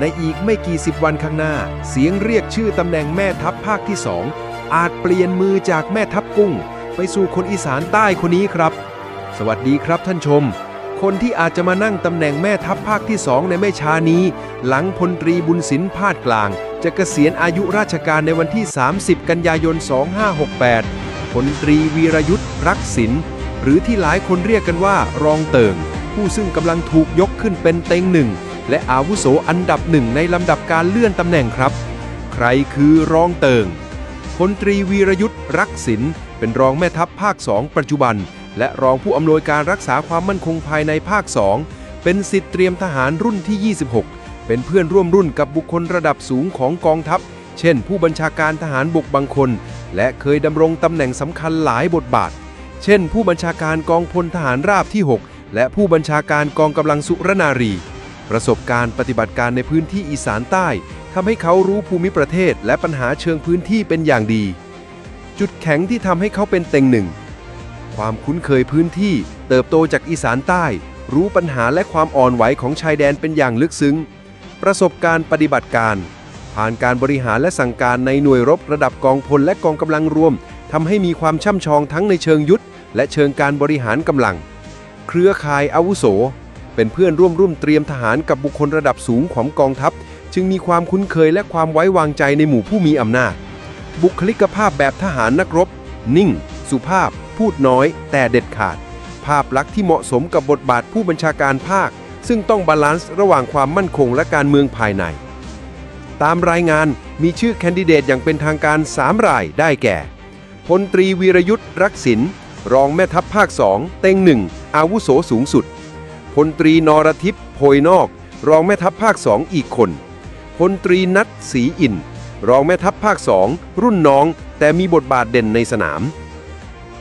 ในอีกไม่กี่สิบวันข้างหน้า เสียงเรียกชื่อตำแหน่งแม่ทัพภาคที่สองอาจเปลี่ยนมือจากแม่ทัพกุ้ง ไปสู่คนอีสานใต้คนนี้ครับ สวัสดีครับท่านชม คนที่อาจจะมานั่งตำแหน่งแม่ทัพภาคที่สองในไม่ช้านี้ หลังพลตรีบุญสินพาดกลางจะเกษียณอายุราชการในวันที่ 30 กันยายน 2568พลตรีวีรยุทธ์รักศิลป์หรือที่หลายคนเรียกกันว่ารองเติงผู้ซึ่งกำลังถูกยกขึ้นเป็นเต็งหนึ่ง และอาวุโสอันดับหนึ่งในลำดับการเลื่อนตำแหน่งครับ ใครคือรองเติงพลตรีวีรยุทธ์รักศิลป์เป็นรองแม่ทัพภาค 2 ปัจจุบัน และรองผู้อำนวยการรักษาความมั่นคงภายในภาค 2 เป็นสิทธิเตรียมทหารรุ่นที่ 26 เป็นเพื่อนร่วมรุ่นกับบุคคลระดับสูงของกองทัพ เช่น ผู้บัญชาการทหารบกบางคน และเคยดำรงตำแหน่งสำคัญหลายบทบาท เช่น ผู้บัญชาการกองพลทหารราบที่ 6 และผู้บัญชาการกองกำลังสุรนารี ประสบการณ์ปฏิบัติการในพื้นที่อีสานใต้ทำให้เขารู้ภูมิประเทศและปัญหาเชิงพื้นที่เป็นอย่างดี จุดแข็งที่ทำให้เขาเป็นเต็งหนึ่ง ความคุ้นเคยพื้นที่เติบโตจากอีสานใต้ รู้ปัญหาและความอ่อนไหวของชายแดนเป็นอย่างลึกซึ้ง ประสบการณ์ปฏิบัติการ ผ่านการบริหารและสั่งการในหน่วยรบระดับกองพลและกองกำลังรวมทำให้มีความช่ำชองทั้งในเชิงยุทธและเชิงการบริหารกำลัง เครือข่ายอาวุโส เป็นเพื่อนร่วมรุ่นเตรียมทหารกับบุคคลระดับสูงของกองทัพ จึงมีความคุ้นเคยและความไว้วางใจในหมู่ผู้มีอำนาจ บุคลิกภาพแบบทหารนักรบ นิ่ง สุภาพ พูดน้อย แต่เด็ดขาด ภาพลักษณ์ที่เหมาะสมกับบทบาทผู้บัญชาการภาค ซึ่งต้องบาลานซ์ระหว่างความมั่นคงและการเมืองภายใน ตามรายงานมีชื่อแคนดิเดตอย่างเป็นทางการ 3 รายได้แก่พลตรีวีรยุทธ์รักษินรองแม่ทัพภาค 2 เต็งหนึ่งอาวุโสสูงสุด พลตรีนรทิพย์โพยนอก รองแม่ทัพภาค2อีกคน พลตรีนัทศรีอิน รองแม่ทัพภาค2รุ่นน้อง แต่มีบทบาทเด่นในสนาม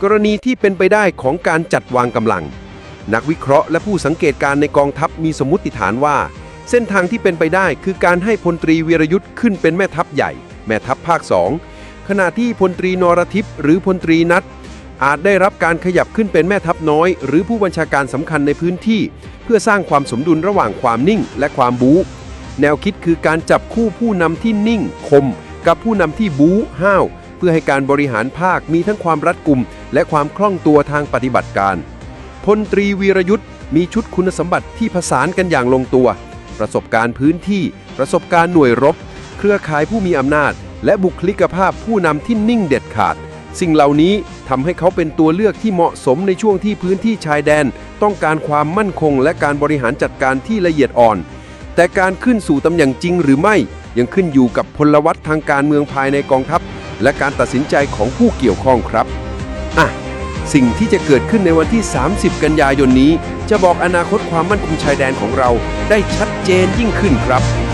กรณีที่เป็นไปได้ของการจัดวางกำลัง นักวิเคราะห์และผู้สังเกตการณ์ในกองทัพมีสมมติฐานว่า เส้นทางที่เป็นไปได้คือการให้พลตรีวีรยุทธ์ขึ้นเป็นแม่ทัพใหญ่ แม่ทัพภาค2ขณะที่พลตรีนรทิพย์หรือพลตรีนัท อาจได้รับการขยับขึ้นเป็นแม่ทัพน้อย หรือผู้บัญชาการสำคัญในพื้นที่ เพื่อสร้างความสมดุลระหว่างความนิ่งและความบู๊แนวคิดคือการจับคู่ผู้นำที่นิ่งคม กับผู้นำที่บู๊ห้าว เพื่อให้การบริหารภาคมีทั้งความรัดกุม และความคล่องตัวทางปฏิบัติการพลตรีวีรยุทธ์มีชุดคุณสมบัติที่ผสานกันอย่างลงตัว ประสบการณ์พื้นที่ ประสบการณ์หน่วยรบ เครือข่ายผู้มีอำนาจ และบุคลิกภาพผู้นำที่นิ่งเด็ดขาด สิ่งเหล่านี้ทำให้เขาเป็นตัวเลือกที่เหมาะสมในช่วงที่พื้นที่ชายแดน ต้องการความมั่นคงและการบริหารจัดการที่ละเอียดอ่อน แต่การขึ้นสู่ตำแหน่งจริงหรือไม่ยังขึ้นอยู่กับพลวัตทางการเมืองภายในกองทัพ และการตัดสินใจของผู้เกี่ยวข้องครับอะสิ่งที่จะเกิดขึ้นในวันที่ 30 กันยายนนี้ จะบอกอนาคตความมั่นคงชายแดนของเราได้ชัดเจนยิ่งขึ้นครับ